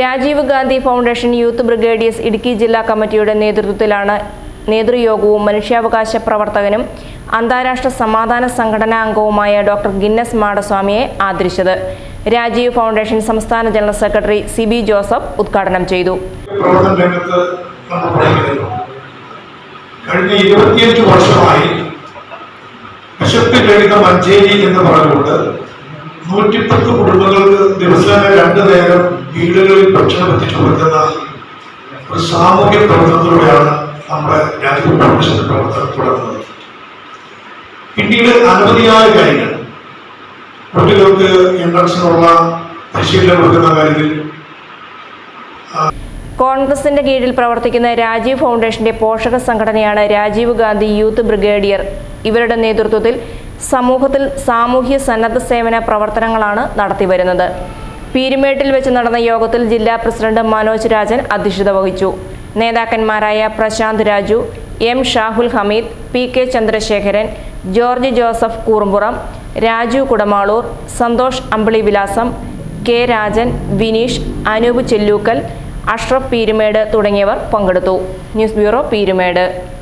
Rajeev Gandhi foundation youth ബ്രിഗേഡിയേഴ്സ് Idukki ജില്ലാ കമ്മിറ്റിയുടെ നേതൃത്വത്തിലാണ് നേതൃയോഗവും മനുഷ്യാവകാശ പ്രവർത്തകനും അന്താരാഷ്ട്ര സമാധാന സംഘടനാ അംഗവുമായ ഡോക്ടർ ഗിന്നസ് മാടസ്വാമിയെ ആദരിച്ചത്. രാജീവ് ഫൗണ്ടേഷൻ സംസ്ഥാന general secretary C B Joseph ഉദ്ഘാടനം ചെയ്തു. കഴിഞ്ഞ ഇരുപത്തിയഞ്ച് വർഷമായി വിശപ്പ് കഴിയുന്ന മഞ്ചേരി എന്ന് പറഞ്ഞുകൊണ്ട് നൂറ്റിപ്പത്ത് കുടുംബങ്ങൾക്ക് ദിവസേന രണ്ടു നേരം വീടുകളിൽ ഭക്ഷണം എത്തിച്ചു കൊടുക്കുന്ന ഒരു സാമൂഹ്യ പ്രവർത്തനത്തിലൂടെയാണ് നമ്മുടെ രാജ്യ ഫൗണ്ടേഷന്റെ പ്രവർത്തനം തുടങ്ങുന്നത്. പിന്നീട് അനവധിയായ കാര്യങ്ങൾ. കുട്ടികൾക്ക് എൻട്രൻസിനുള്ള പരിശീലനം കൊടുക്കുന്ന കാര്യത്തിൽ കോൺഗ്രസിന്റെ കീഴിൽ പ്രവർത്തിക്കുന്ന രാജീവ് ഫൗണ്ടേഷന്റെ പോഷക സംഘടനയാണ് രാജീവ് ഗാന്ധി യൂത്ത് ബ്രിഗേഡിയർ. ഇവരുടെ നേതൃത്വത്തിൽ സമൂഹത്തിൽ സാമൂഹ്യ സന്നദ്ധ സേവന പ്രവർത്തനങ്ങളാണ് നടത്തിവരുന്നത്. പീരുമേട്ടിൽ വെച്ച് നടന്ന യോഗത്തിൽ ജില്ലാ പ്രസിഡന്റ് മനോജ് രാജൻ അധ്യക്ഷത വഹിച്ചു. നേതാക്കന്മാരായ Prashanth Raju M Shahul Hameed P K Chandrasekharan George Joseph Koorumpuram Raju Kudamaloor Santhosh Ambili വിലാസം കെ രാജൻ വിനീഷ് അനൂപ് ചെല്ലൂക്കൽ അഷ്റഫ് പീരുമേട് തുടങ്ങിയവർ പങ്കെടുത്തു. News bureau Peermade.